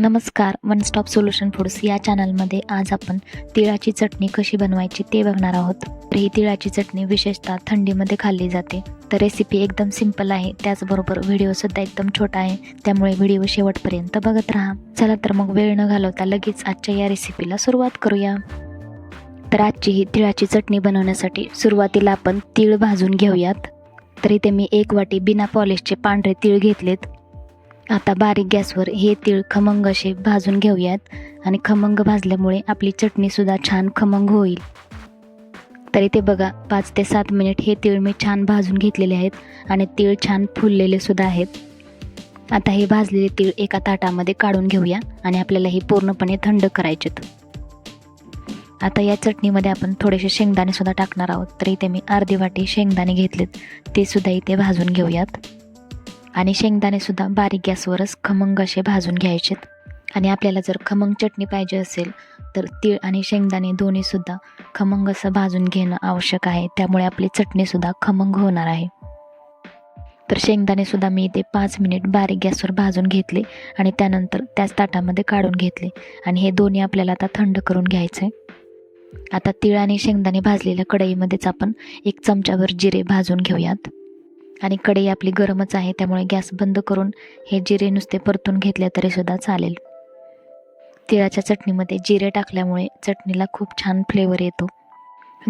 नमस्कार one stop solution foods या चॅनलमध्ये आज आपण तिळाची चटणी कशी बनवायची ते बघणार आहोत. तर ही तिळाची चटणी विशेषतः थंडीमध्ये खाल्ली जाते. तर रेसिपी एकदम सिंपल आहे त्याचबरोबर व्हिडिओसुद्धा एकदम छोटा आहे त्यामुळे व्हिडिओ शेवटपर्यंत बघत राहा. चला तर मग वेळ न घालवता लगेच आजच्या या रेसिपीला सुरुवात करूया. तर आजची ही तिळाची चटणी बनवण्यासाठी सुरुवातीला आपण तीळ भाजून घेऊयात. तर इथे मी एक वाटी बिना पॉलिशचे पांढरे तीळ घेतलेत. आता बारीक गॅसवर हे तीळ खमंग असे भाजून घेऊयात. आणि खमंग भाजल्यामुळे आपली चटणीसुद्धा छान खमंग होईल. तरी ते बघा पाच ते सात मिनिट हे तीळ मी छान भाजून घेतलेले आहेत आणि तीळ छान फुललेले सुद्धा आहेत. आता हे भाजलेले तीळ एका ताटामध्ये काढून घेऊया आणि आपल्याला हे पूर्णपणे थंड करायचेत आता या चटणीमध्ये आपण थोडेसे शेंगदाणे सुद्धा टाकणार आहोत. तर इथे मी अर्धी वाटी शेंगदाणे घेतलेत. ते सुद्धा इथे भाजून घेऊयात. आणि शेंगदाणेसुद्धा बारीक गॅसवरच खमंग असे भाजून घ्यायचेत आणि आपल्याला जर खमंग चटणी पाहिजे असेल तर तीळ आणि शेंगदाणे दोन्हीसुद्धा खमंग असं भाजून घेणं आवश्यक आहे. त्यामुळे आपली चटणीसुद्धा खमंग होणार आहे. तर शेंगदाणेसुद्धा मी इथे पाच मिनिट बारीक गॅसवर भाजून घेतले आणि त्यानंतर त्याच ताटामध्ये काढून घेतले. आणि हे दोन्ही आपल्याला आता थंड करून घ्यायचं आहे आता तीळ आणि शेंगदाणे भाजलेल्या कढईमध्येच आपण एक चमचाभर जिरे भाजून घेऊयात. आणि कढई आपली गरमच आहे त्यामुळे गॅस बंद करून हे जिरे नुसते परतून घेतले तरीसुद्धा चालेल. तिळाच्या चटणीमध्ये जिरे टाकल्यामुळे चटणीला खूप छान फ्लेवर येतो.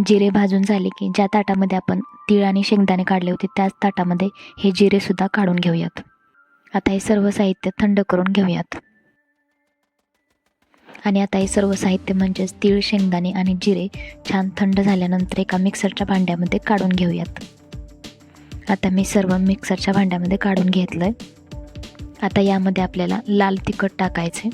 जिरे भाजून झाले की ज्या ताटामध्ये आपण तीळ आणि शेंगदाणे काढले होते त्याच ताटामध्ये हे जिरेसुद्धा काढून घेऊयात. आता हे सर्व साहित्य थंड करून घेऊयात. आणि आता हे सर्व साहित्य म्हणजेच तीळ शेंगदाणे आणि जिरे छान थंड झाल्यानंतर एका मिक्सरच्या भांड्यामध्ये काढून घेऊयात. आता मी सर्व मिक्सरच्या भांड्यामध्ये काढून घेतलं आहे आता यामध्ये आपल्याला लाल तिखट टाकायचे.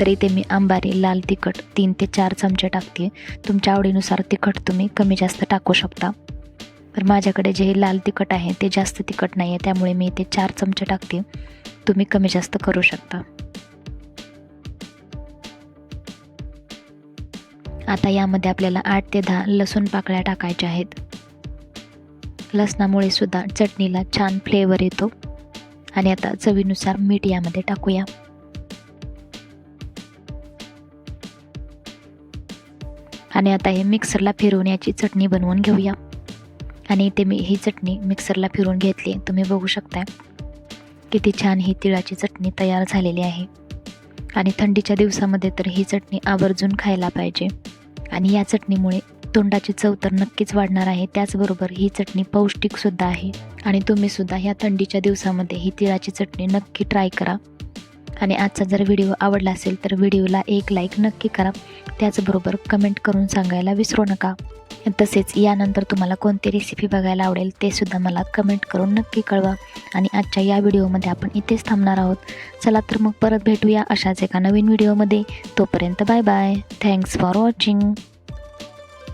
तर इथे मी आंबारी लाल तिखट तीन ते चार चमचे टाकते. तुमच्या आवडीनुसार तिखट तुम्ही कमी जास्त टाकू शकता. तर माझ्याकडे जे लाल तिखट आहे ते जास्त तिखट नाही आहे त्यामुळे मी इथे चार चमचे टाकते. तुम्ही कमी जास्त करू शकता. आता यामध्ये आपल्याला आठ ते दहा लसूण पाकळ्या टाकायच्या आहेत. लसणामुळे सुद्धा चटणीला छान फ्लेवर येतो. आणि आता चवीनुसार मीठ यामध्ये टाकूया. आणि आता हे मिक्सरला फिरवून याची चटणी बनवून घेऊया. आणि इथे मी ही चटणी मिक्सरला फिरवून घेतली. तुम्ही बघू शकता किती छान ही तिळाची चटणी तयार झालेली आहे. आणि थंडीच्या दिवसामध्ये तर ही चटणी आवर्जून खायला पाहिजे. आणि या चटणीमुळे तोंडाची चव तर नक्कीच वाढणार आहे. त्याचबरोबर ही चटणी पौष्टिकसुद्धा आहे. आणि तुम्हीसुद्धा ह्या थंडीच्या दिवसामध्ये ही तिळाची चटणी नक्की ट्राय करा. आणि आजचा जर व्हिडिओ आवडला असेल तर व्हिडिओला एक लाईक नक्की करा. त्याचबरोबर कमेंट करून सांगायला विसरू नका. तसेच यानंतर तुम्हाला कोणती रेसिपी बघायला आवडेल ते सुद्धा मला कमेंट करून नक्की कळवा. आणि आजच्या या व्हिडिओमध्ये आपण इथेच थांबणार आहोत. चला तर मग परत भेटूया अशाच एका नवीन व्हिडिओमध्ये. तोपर्यंत bye bye thanks for watching